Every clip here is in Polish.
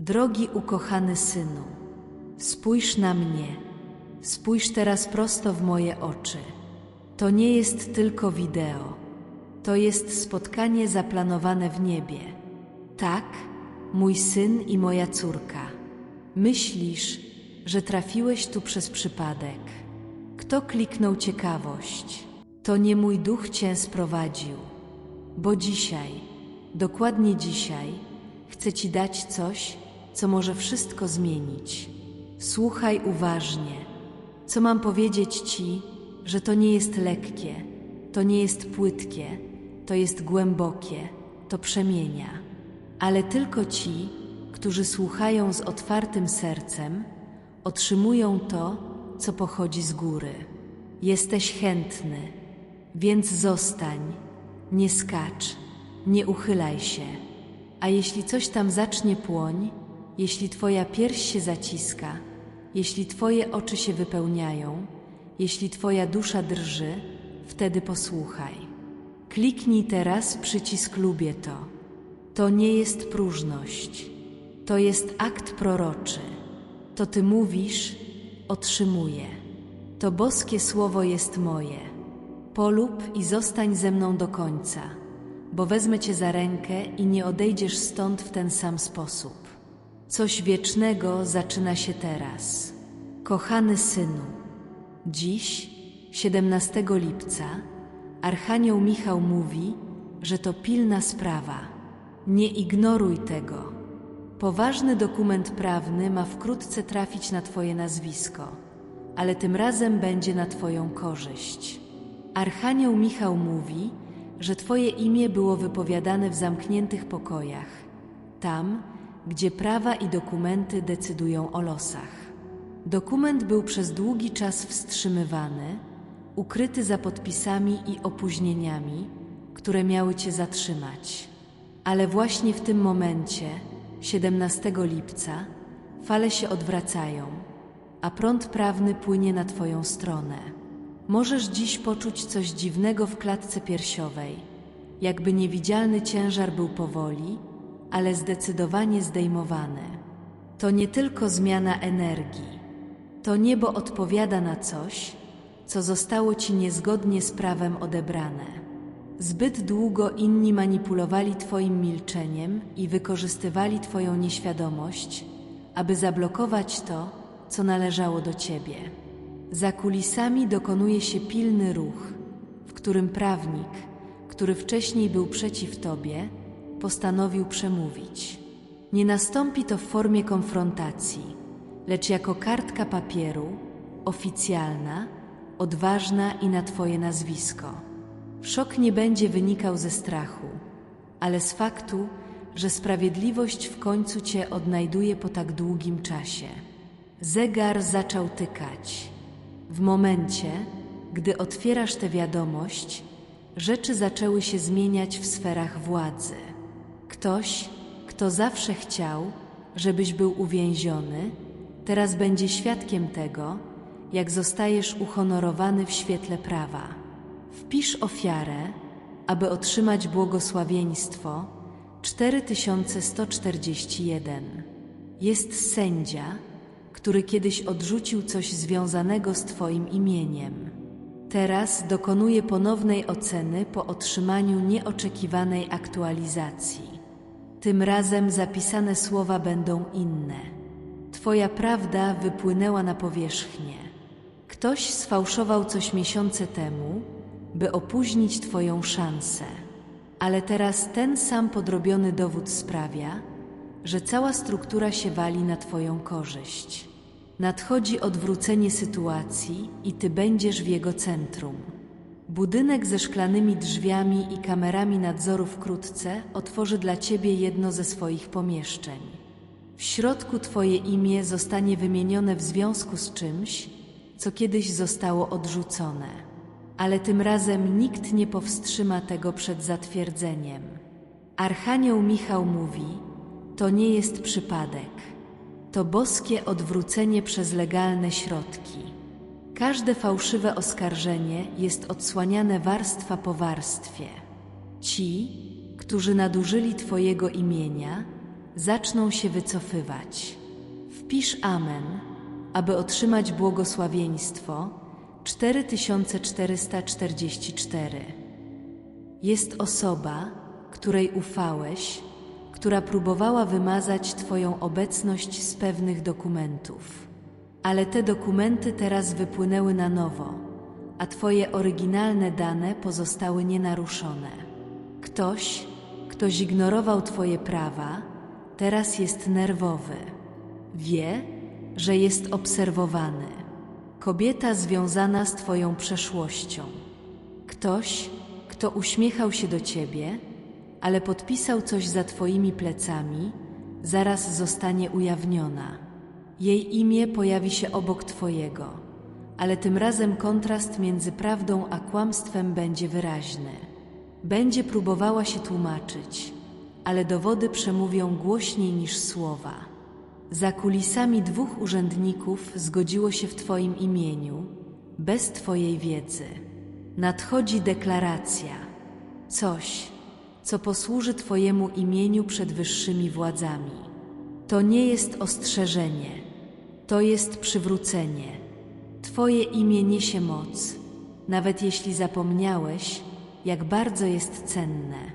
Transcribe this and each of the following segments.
Drogi ukochany synu, spójrz na mnie, spójrz teraz prosto w moje oczy. To nie jest tylko wideo, to jest spotkanie zaplanowane w niebie. Tak, mój syn i moja córka. Myślisz, że trafiłeś tu przez przypadek. Kto kliknął ciekawość? To nie mój duch cię sprowadził, bo dzisiaj, dokładnie dzisiaj, chcę ci dać coś, co może wszystko zmienić. Słuchaj uważnie. Co mam powiedzieć ci, że to nie jest lekkie, to nie jest płytkie, to jest głębokie, to przemienia. Ale tylko ci, którzy słuchają z otwartym sercem, otrzymują to, co pochodzi z góry. Jesteś chętny, więc zostań, nie skacz, nie uchylaj się. A jeśli coś tam zacznie płoń, jeśli twoja pierś się zaciska, jeśli twoje oczy się wypełniają, jeśli twoja dusza drży, wtedy posłuchaj. Kliknij teraz przycisk Lubię to. To nie jest próżność. To jest akt proroczy. To ty mówisz, otrzymuję. To boskie słowo jest moje. Polub i zostań ze mną do końca, bo wezmę cię za rękę i nie odejdziesz stąd w ten sam sposób. Coś wiecznego zaczyna się teraz. Kochany synu, dziś, 17 lipca, Archanioł Michał mówi, że to pilna sprawa. Nie ignoruj tego. Poważny dokument prawny ma wkrótce trafić na Twoje nazwisko, ale tym razem będzie na Twoją korzyść. Archanioł Michał mówi, że Twoje imię było wypowiadane w zamkniętych pokojach, tam, gdzie prawa i dokumenty decydują o losach. Dokument był przez długi czas wstrzymywany, ukryty za podpisami i opóźnieniami, które miały Cię zatrzymać. Ale właśnie w tym momencie, 17 lipca, fale się odwracają, a prąd prawny płynie na Twoją stronę. Możesz dziś poczuć coś dziwnego w klatce piersiowej, jakby niewidzialny ciężar był powoli, ale zdecydowanie zdejmowany. To nie tylko zmiana energii. To niebo odpowiada na coś, co zostało ci niezgodnie z prawem odebrane. Zbyt długo inni manipulowali Twoim milczeniem i wykorzystywali Twoją nieświadomość, aby zablokować to, co należało do Ciebie. Za kulisami dokonuje się pilny ruch, w którym prawnik, który wcześniej był przeciw Tobie, postanowił przemówić. Nie nastąpi to w formie konfrontacji, lecz jako kartka papieru, oficjalna, odważna i na Twoje nazwisko. Szok nie będzie wynikał ze strachu, ale z faktu, że sprawiedliwość w końcu Cię odnajduje po tak długim czasie. Zegar zaczął tykać. W momencie, gdy otwierasz tę wiadomość, rzeczy zaczęły się zmieniać w sferach władzy. Ktoś, kto zawsze chciał, żebyś był uwięziony, teraz będzie świadkiem tego, jak zostajesz uhonorowany w świetle prawa. Wpisz ofiarę, aby otrzymać błogosławieństwo 4141. Jest sędzia, który kiedyś odrzucił coś związanego z Twoim imieniem. Teraz dokonuje ponownej oceny po otrzymaniu nieoczekiwanej aktualizacji. Tym razem zapisane słowa będą inne. Twoja prawda wypłynęła na powierzchnię. Ktoś sfałszował coś miesiące temu, by opóźnić Twoją szansę. Ale teraz ten sam podrobiony dowód sprawia, że cała struktura się wali na Twoją korzyść. Nadchodzi odwrócenie sytuacji i Ty będziesz w jego centrum. Budynek ze szklanymi drzwiami i kamerami nadzoru wkrótce otworzy dla Ciebie jedno ze swoich pomieszczeń. W środku Twoje imię zostanie wymienione w związku z czymś, co kiedyś zostało odrzucone. Ale tym razem nikt nie powstrzyma tego przed zatwierdzeniem. Archanioł Michał mówi: To nie jest przypadek. To boskie odwrócenie przez legalne środki. Każde fałszywe oskarżenie jest odsłaniane warstwa po warstwie. Ci, którzy nadużyli Twojego imienia, zaczną się wycofywać. Wpisz Amen, aby otrzymać błogosławieństwo 4444. Jest osoba, której ufałeś, która próbowała wymazać Twoją obecność z pewnych dokumentów. Ale te dokumenty teraz wypłynęły na nowo, a Twoje oryginalne dane pozostały nienaruszone. Ktoś, kto zignorował Twoje prawa, teraz jest nerwowy. Wie, że jest obserwowany. Kobieta związana z Twoją przeszłością. Ktoś, kto uśmiechał się do Ciebie, ale podpisał coś za Twoimi plecami, zaraz zostanie ujawniona. Jej imię pojawi się obok Twojego, ale tym razem kontrast między prawdą a kłamstwem będzie wyraźny. Będzie próbowała się tłumaczyć, ale dowody przemówią głośniej niż słowa. Za kulisami dwóch urzędników zgodziło się w Twoim imieniu, bez Twojej wiedzy. Nadchodzi deklaracja, coś, co posłuży Twojemu imieniu przed wyższymi władzami. To nie jest ostrzeżenie, to jest przywrócenie. Twoje imię niesie moc, nawet jeśli zapomniałeś, jak bardzo jest cenne.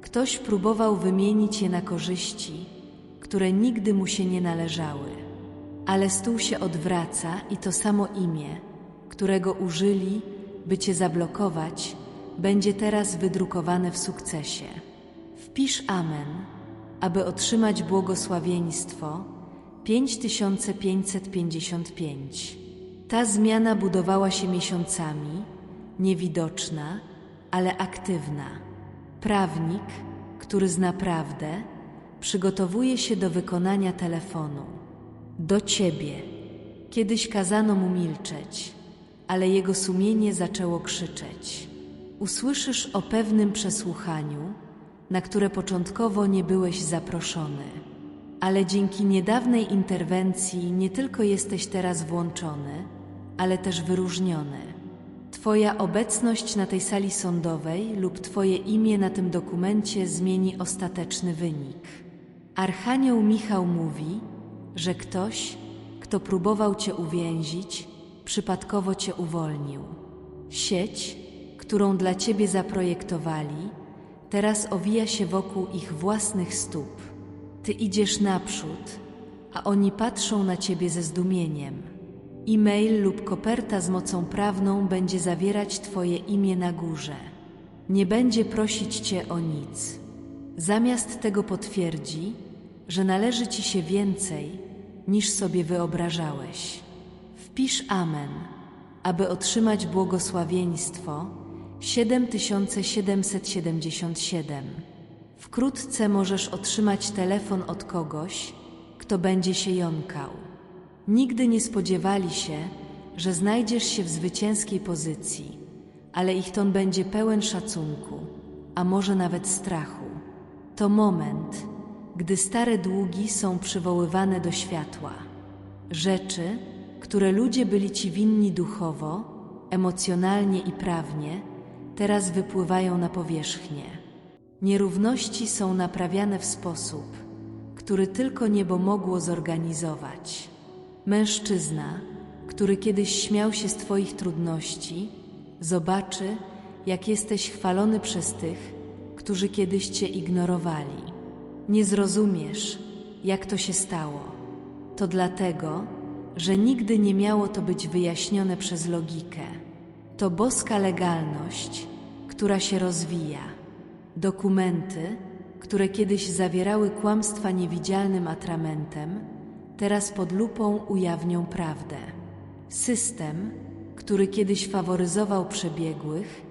Ktoś próbował wymienić je na korzyści, które nigdy mu się nie należały. Ale stół się odwraca i to samo imię, którego użyli, by cię zablokować, będzie teraz wydrukowane w sukcesie. Wpisz Amen, aby otrzymać błogosławieństwo 5555. Ta zmiana budowała się miesiącami, niewidoczna, ale aktywna. Prawnik, który zna prawdę, przygotowuje się do wykonania telefonu. Do ciebie. Kiedyś kazano mu milczeć, ale jego sumienie zaczęło krzyczeć. Usłyszysz o pewnym przesłuchaniu, na które początkowo nie byłeś zaproszony, ale dzięki niedawnej interwencji nie tylko jesteś teraz włączony, ale też wyróżniony. Twoja obecność na tej sali sądowej lub Twoje imię na tym dokumencie zmieni ostateczny wynik. Archanioł Michał mówi, że ktoś, kto próbował Cię uwięzić, przypadkowo Cię uwolnił. Sieć, którą dla Ciebie zaprojektowali, teraz owija się wokół ich własnych stóp. Ty idziesz naprzód, a oni patrzą na Ciebie ze zdumieniem. E-mail lub koperta z mocą prawną będzie zawierać Twoje imię na górze. Nie będzie prosić Cię o nic. Zamiast tego potwierdzi, że należy Ci się więcej, niż sobie wyobrażałeś. Wpisz Amen, aby otrzymać błogosławieństwo 7777. Wkrótce możesz otrzymać telefon od kogoś, kto będzie się jąkał. Nigdy nie spodziewali się, że znajdziesz się w zwycięskiej pozycji, ale ich ton będzie pełen szacunku, a może nawet strachu. To moment, gdy stare długi są przywoływane do światła. Rzeczy, które ludzie byli ci winni duchowo, emocjonalnie i prawnie, teraz wypływają na powierzchnię. Nierówności są naprawiane w sposób, który tylko niebo mogło zorganizować. Mężczyzna, który kiedyś śmiał się z Twoich trudności, zobaczy, jak jesteś chwalony przez tych, którzy kiedyś Cię ignorowali. Nie zrozumiesz, jak to się stało. To dlatego, że nigdy nie miało to być wyjaśnione przez logikę. To boska legalność, która się rozwija. Dokumenty, które kiedyś zawierały kłamstwa niewidzialnym atramentem, teraz pod lupą ujawnią prawdę. System, który kiedyś faworyzował przebiegłych,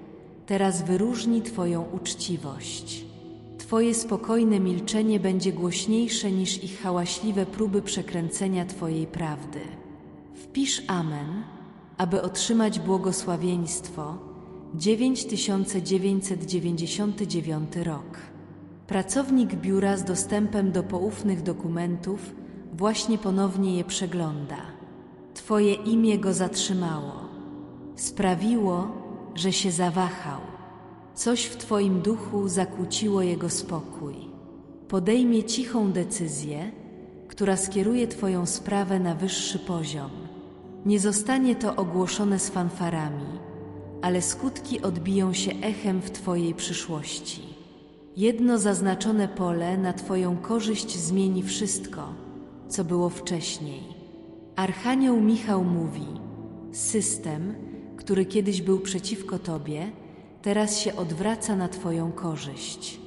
teraz wyróżni Twoją uczciwość. Twoje spokojne milczenie będzie głośniejsze niż ich hałaśliwe próby przekręcenia Twojej prawdy. Wpisz Amen, aby otrzymać błogosławieństwo 9999 rok. Pracownik biura z dostępem do poufnych dokumentów właśnie ponownie je przegląda. Twoje imię go zatrzymało. Sprawiło, że się zawahał. Coś w Twoim duchu zakłóciło jego spokój. podejmie cichą decyzję, która skieruje Twoją sprawę na wyższy poziom. Nie zostanie to ogłoszone z fanfarami, ale skutki odbiją się echem w Twojej przyszłości. Jedno zaznaczone pole na Twoją korzyść zmieni wszystko, co było wcześniej. Archanioł Michał mówi: System, który kiedyś był przeciwko Tobie, teraz się odwraca na Twoją korzyść.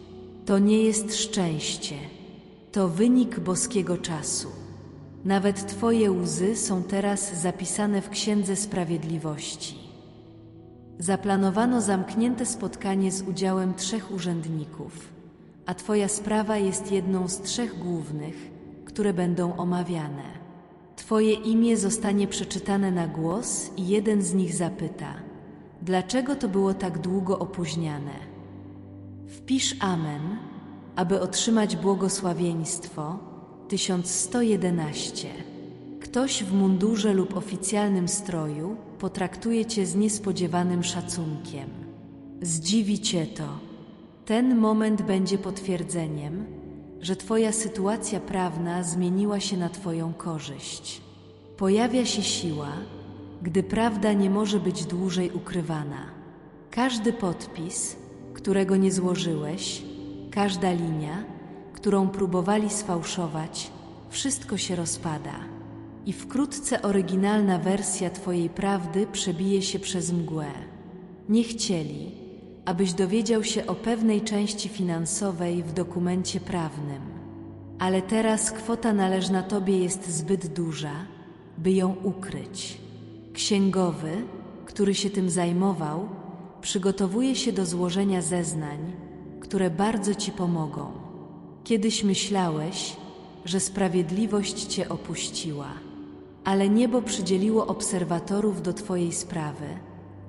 To nie jest szczęście, to wynik boskiego czasu. Nawet Twoje łzy są teraz zapisane w Księdze Sprawiedliwości. Zaplanowano zamknięte spotkanie z udziałem trzech urzędników, a Twoja sprawa jest jedną z trzech głównych, które będą omawiane. Twoje imię zostanie przeczytane na głos i jeden z nich zapyta: Dlaczego to było tak długo opóźniane? Wpisz Amen, aby otrzymać błogosławieństwo 1111. Ktoś w mundurze lub oficjalnym stroju potraktuje cię z niespodziewanym szacunkiem. Zdziwi cię to. Ten moment będzie potwierdzeniem, że Twoja sytuacja prawna zmieniła się na Twoją korzyść. Pojawia się siła, gdy prawda nie może być dłużej ukrywana. Każdy podpis, którego nie złożyłeś, każda linia, którą próbowali sfałszować, wszystko się rozpada. I wkrótce oryginalna wersja Twojej prawdy przebije się przez mgłę. Nie chcieli, abyś dowiedział się o pewnej części finansowej w dokumencie prawnym. Ale teraz kwota należna Tobie jest zbyt duża, by ją ukryć. Księgowy, który się tym zajmował, przygotowuje się do złożenia zeznań, które bardzo Ci pomogą. Kiedyś myślałeś, że sprawiedliwość Cię opuściła, ale niebo przydzieliło obserwatorów do Twojej sprawy,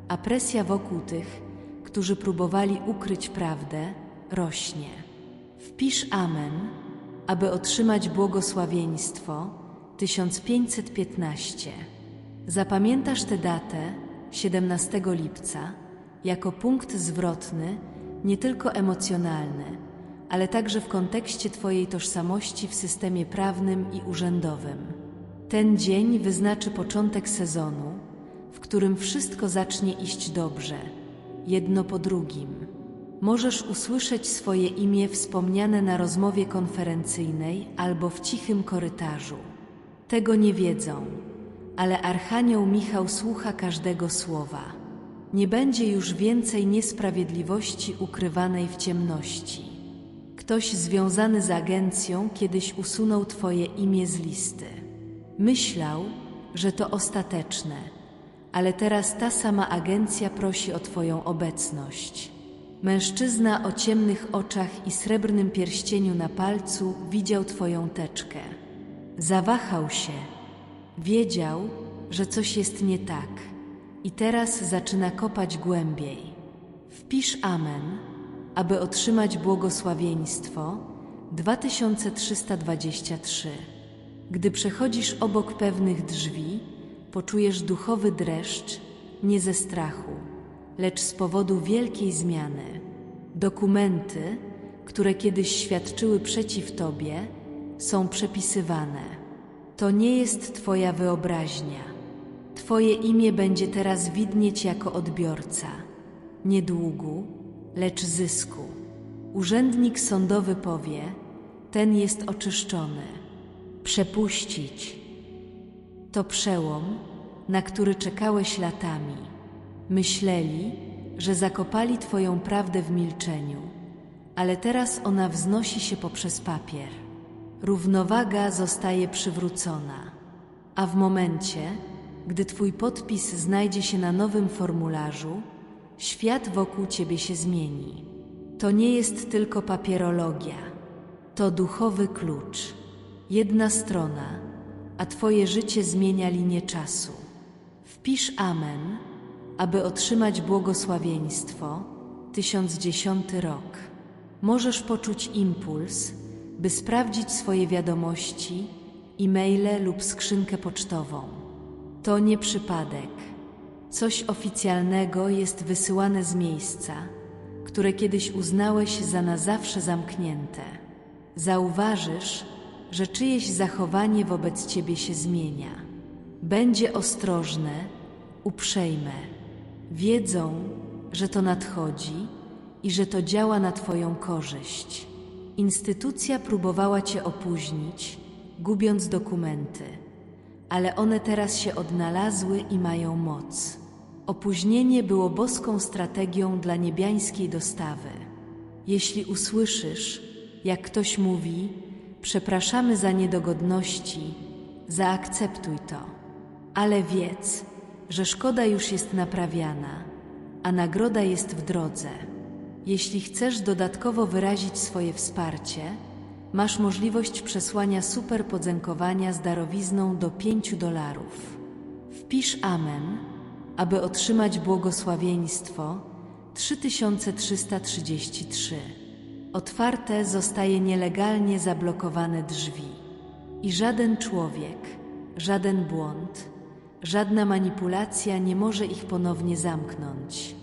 a presja wokół tych, którzy próbowali ukryć prawdę, rośnie. Wpisz Amen, aby otrzymać błogosławieństwo 1515. Zapamiętasz tę datę 17 lipca jako punkt zwrotny, nie tylko emocjonalny, ale także w kontekście Twojej tożsamości w systemie prawnym i urzędowym. Ten dzień wyznaczy początek sezonu, w którym wszystko zacznie iść dobrze jedno po drugim. Możesz usłyszeć swoje imię wspomniane na rozmowie konferencyjnej albo w cichym korytarzu. Tego nie wiedzą, ale Archanioł Michał słucha każdego słowa. Nie będzie już więcej niesprawiedliwości ukrywanej w ciemności. Ktoś związany z agencją kiedyś usunął Twoje imię z listy. Myślał, że to ostateczne ale teraz ta sama agencja prosi o Twoją obecność. Mężczyzna o ciemnych oczach i srebrnym pierścieniu na palcu widział Twoją teczkę. Zawahał się. Wiedział, że coś jest nie tak i teraz zaczyna kopać głębiej. Wpisz Amen, aby otrzymać błogosławieństwo 2323. Gdy przechodzisz obok pewnych drzwi, poczujesz duchowy dreszcz nie ze strachu, lecz z powodu wielkiej zmiany. Dokumenty, które kiedyś świadczyły przeciw Tobie, są przepisywane. To nie jest Twoja wyobraźnia. Twoje imię będzie teraz widnieć jako odbiorca. Nie długu, lecz zysku. Urzędnik sądowy powie: Ten jest oczyszczony. Przepuścić to przełom, na który czekałeś latami. Myśleli, że zakopali Twoją prawdę w milczeniu, ale teraz ona wznosi się poprzez papier. Równowaga zostaje przywrócona, a w momencie, gdy Twój podpis znajdzie się na nowym formularzu, świat wokół Ciebie się zmieni. To nie jest tylko papierologia, to duchowy klucz. Jedna strona a Twoje życie zmienia linię czasu. Wpisz Amen, aby otrzymać błogosławieństwo 1010 rok. Możesz poczuć impuls, by sprawdzić swoje wiadomości, e-maile lub skrzynkę pocztową. To nie przypadek. Coś oficjalnego jest wysyłane z miejsca, które kiedyś uznałeś za na zawsze zamknięte. Zauważysz, że czyjeś zachowanie wobec ciebie się zmienia. Będzie ostrożne, uprzejme. Wiedzą, że to nadchodzi i że to działa na Twoją korzyść. Instytucja próbowała Cię opóźnić, gubiąc dokumenty, ale one teraz się odnalazły i mają moc. Opóźnienie było boską strategią dla niebiańskiej dostawy. Jeśli usłyszysz, jak ktoś mówi, przepraszamy za niedogodności, zaakceptuj to, ale wiedz, że szkoda już jest naprawiana, a nagroda jest w drodze. Jeśli chcesz dodatkowo wyrazić swoje wsparcie, masz możliwość przesłania super podziękowania z darowizną do 5 dolarów. Wpisz Amen, aby otrzymać błogosławieństwo 3333. Otwarte zostaje nielegalnie zablokowane drzwi. I żaden człowiek, żaden błąd, żadna manipulacja nie może ich ponownie zamknąć.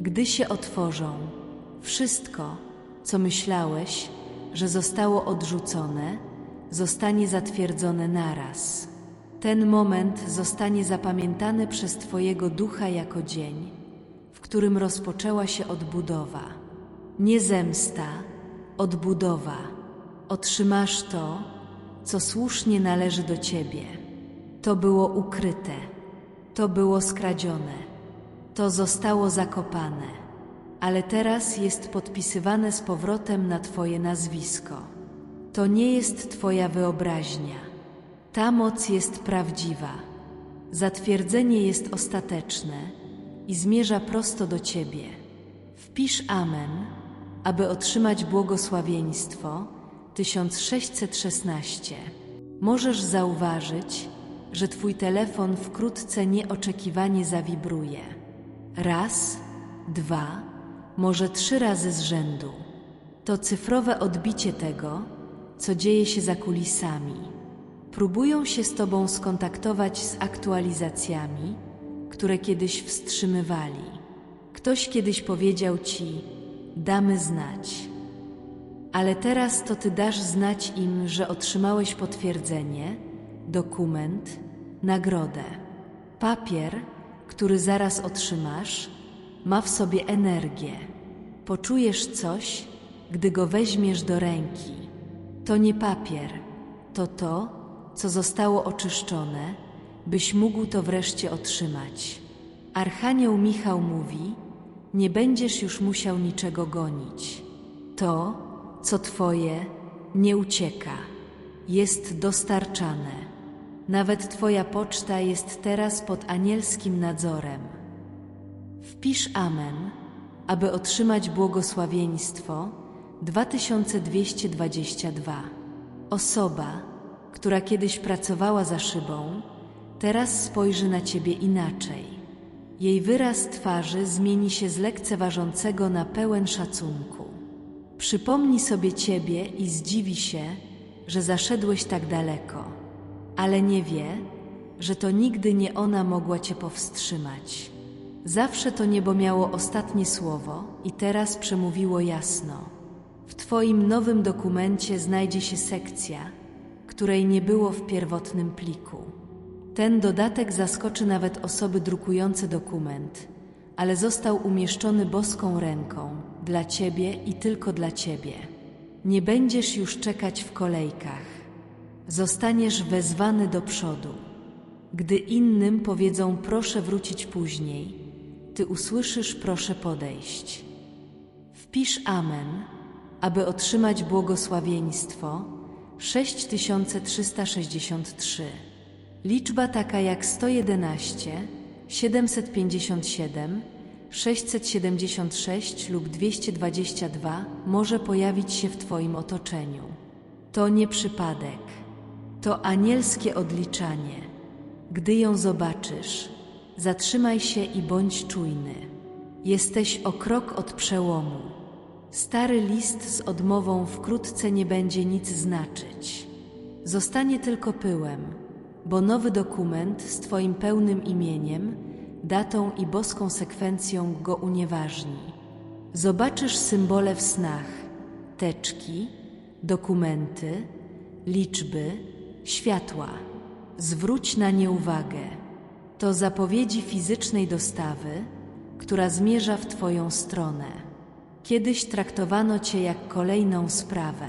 Gdy się otworzą, wszystko, co myślałeś, że zostało odrzucone, zostanie zatwierdzone naraz. Ten moment zostanie zapamiętany przez Twojego ducha jako dzień, w którym rozpoczęła się odbudowa. Nie zemsta, odbudowa. Otrzymasz to, co słusznie należy do Ciebie. To było ukryte, to było skradzione, to zostało zakopane, ale teraz jest podpisywane z powrotem na Twoje nazwisko. To nie jest Twoja wyobraźnia. Ta moc jest prawdziwa. Zatwierdzenie jest ostateczne i zmierza prosto do Ciebie. Wpisz Amen, aby otrzymać błogosławieństwo 1616. Możesz zauważyć, że Twój telefon wkrótce nieoczekiwanie zawibruje. Raz, dwa, może trzy razy z rzędu. To cyfrowe odbicie tego, co dzieje się za kulisami. Próbują się z Tobą skontaktować z aktualizacjami, które kiedyś wstrzymywali. Ktoś kiedyś powiedział Ci, damy znać. Ale teraz to Ty dasz znać im, że otrzymałeś potwierdzenie, dokument, nagrodę. Papier, który zaraz otrzymasz, ma w sobie energię. Poczujesz coś, gdy go weźmiesz do ręki. To nie papier, to to, co zostało oczyszczone, byś mógł to wreszcie otrzymać. Archanioł Michał mówi: Nie będziesz już musiał niczego gonić. To, co Twoje, nie ucieka, jest dostarczane. Nawet Twoja poczta jest teraz pod anielskim nadzorem. Wpisz Amen, aby otrzymać błogosławieństwo 2222. Osoba, która kiedyś pracowała za szybą, teraz spojrzy na Ciebie inaczej. Jej wyraz twarzy zmieni się z lekceważącego na pełen szacunku. Przypomni sobie Ciebie i zdziwi się, że zaszedłeś tak daleko, ale nie wie, że to nigdy nie ona mogła Cię powstrzymać. Zawsze to niebo miało ostatnie słowo i teraz przemówiło jasno. W Twoim nowym dokumencie znajdzie się sekcja, której nie było w pierwotnym pliku. Ten dodatek zaskoczy nawet osoby drukujące dokument, ale został umieszczony boską ręką dla Ciebie i tylko dla Ciebie. Nie będziesz już czekać w kolejkach. Zostaniesz wezwany do przodu. Gdy innym powiedzą proszę wrócić później, Ty usłyszysz proszę podejść. Wpisz Amen, aby otrzymać błogosławieństwo 6363. Liczba taka jak 111, 757, 676 lub 222 może pojawić się w Twoim otoczeniu. To nie przypadek, to anielskie odliczanie. Gdy ją zobaczysz, zatrzymaj się i bądź czujny. Jesteś o krok od przełomu. Stary list z odmową wkrótce nie będzie nic znaczyć. Zostanie tylko pyłem, bo nowy dokument z Twoim pełnym imieniem, datą i boską sekwencją go unieważni. Zobaczysz symbole w snach, teczki, dokumenty, liczby, światła. Zwróć na nie uwagę. To zapowiedzi fizycznej dostawy, która zmierza w Twoją stronę. Kiedyś traktowano Cię jak kolejną sprawę.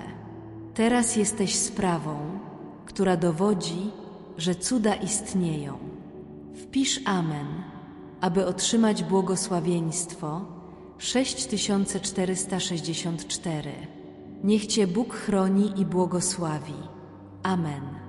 Teraz jesteś sprawą, która dowodzi, że cuda istnieją. Wpisz Amen, aby otrzymać błogosławieństwo 6464. Niech Cię Bóg chroni i błogosławi. Amen.